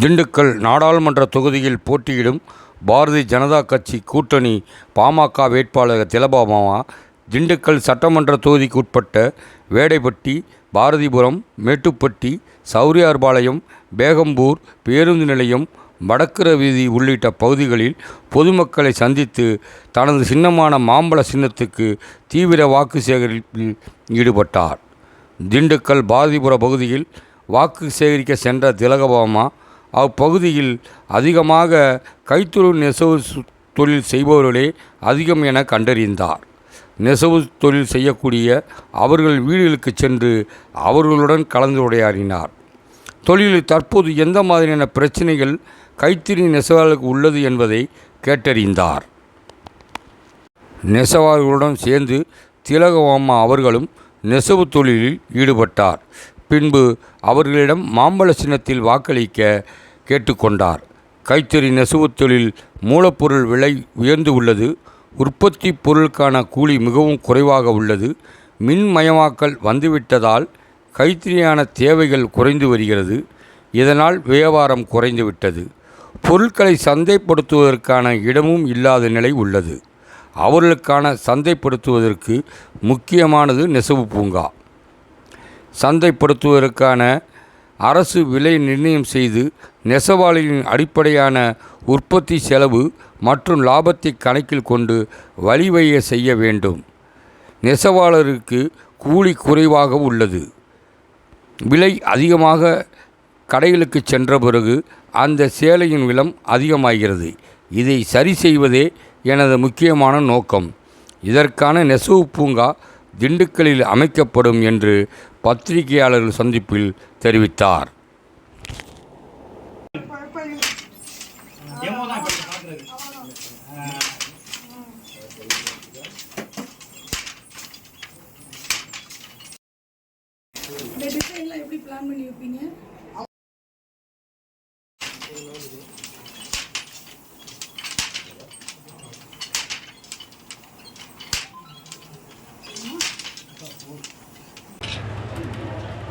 திண்டுக்கல் நாடாளுமன்ற தொகுதியில் போட்டியிடும் பாரதிய ஜனதா கட்சி கூட்டணி பாமக வேட்பாளர் திலபாமாவா திண்டுக்கல் சட்டமன்ற தொகுதிக்கு உட்பட்ட வேடைப்பட்டி பாரதிபுரம் மேட்டுப்பட்டி சௌரியார்பாளையம் பேகம்பூர் பேருந்து நிலையம் வடக்கர வீதி உள்ளிட்ட பகுதிகளில் பொதுமக்களை சந்தித்து தனது சின்னமான மாம்பழ சின்னத்துக்கு தீவிர வாக்கு சேகரிப்பில் ஈடுபட்டார். திண்டுக்கல் பாரதிபுர பகுதியில் வாக்கு சேகரிக்க சென்ற திலகபாமா அப்பகுதியில் அதிகமாக கைத்தொழு நெசவு தொழில் செய்பவர்களே அதிகம் என கண்டறிந்தார். நெசவு தொழில் செய்யக்கூடிய அவர்கள் வீடுகளுக்கு சென்று அவர்களுடன் கலந்துரையாடினார் தொழிலில் தற்போது எந்த மாதிரியான பிரச்சனைகள் கைத்தறி நெசவாளர்களுக்கு உள்ளது என்பதை கேட்டறிந்தார். நெசவாளர்களுடன் சேர்ந்து திலகவாமா அவர்களும் நெசவு தொழிலில் ஈடுபட்டார். பின்பு அவர்களிடம் மாம்பழ சின்னத்தில் வாக்களிக்க கேட்டுக்கொண்டார். கைத்தறி நெசவு தொழில் மூலப்பொருள் விலை உயர்ந்து உள்ளது. உற்பத்தி பொருளுக்கான கூலி மிகவும் குறைவாக உள்ளது. மின்மயமாக்கல் வந்துவிட்டதால் கைத்தறியான தேவைகள் குறைந்து வருகிறது. இதனால் வியாபாரம் குறைந்துவிட்டது பொருட்களை சந்தைப்படுத்துவதற்கான இடமும் இல்லாத நிலை உள்ளது. அவர்களுக்கான சந்தைப்படுத்துவதற்கு முக்கியமானது நெசவு பூங்கா. சந்தைப்படுத்துவதற்கான அரசு விலை நிர்ணயம் செய்து நெசவாளிகளின் அடிப்படையான உற்பத்தி செலவு மற்றும் லாபத்தை கணக்கில் கொண்டு வழிவகை செய்ய வேண்டும். நெசவாளருக்கு கூலி குறைவாக உள்ளது. விலை அதிகமாக கடைகளுக்கு சென்ற பிறகு அந்த சேலையின் விலம் அதிகமாகிறது. இதை சரி செய்வதே எனது முக்கியமான நோக்கம். இதற்கான நெசவு பூங்கா திண்டுக்கல்லில் அமைக்கப்படும் என்று பத்திரிகையாளர்கள் சந்திப்பில் தெரிவித்தார். எப்படி பிளான் பண்ணி வைப்பீங்க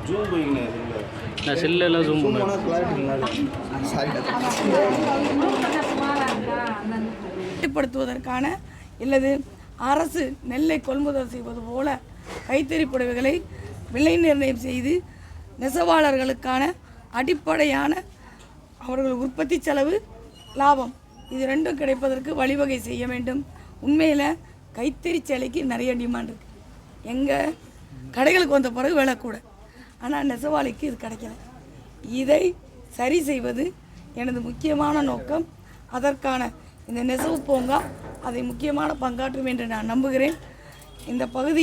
ஜூம் போய்ங்கண்ணே நான் செல்லெல்லாம் ஜூம் பண்ணுவேன் போனால் கிளாரிட்டி நல்லா சாரி கட்டுப்படுத்துவதற்கான இல்லது அரசு நெல்லை கொள்முதல் செய்வது போல கைத்தறி புடவைகளை விலை நிர்ணயம் செய்து நெசவாளர்களுக்கான அடிப்படையான அவர்கள் உற்பத்தி செலவு லாபம். இது ரெண்டும் கிடைப்பதற்கு வழிவகை செய்ய வேண்டும். உண்மையில் கைத்தறி சேலைக்கு நிறைய டிமாண்ட் இருக்குது எங்கள் கடைகளுக்கு வந்த பிறகு விலை கூட. ஆனால் நெசவாளிக்கு இது கிடைக்கல. இதை சரி செய்வது எனது முக்கியமான நோக்கம். அதற்கான இந்த நெசவு பூங்கா அதை முக்கியமான பங்காற்றும் என்று நான் நம்புகிறேன். இந்த பகுதி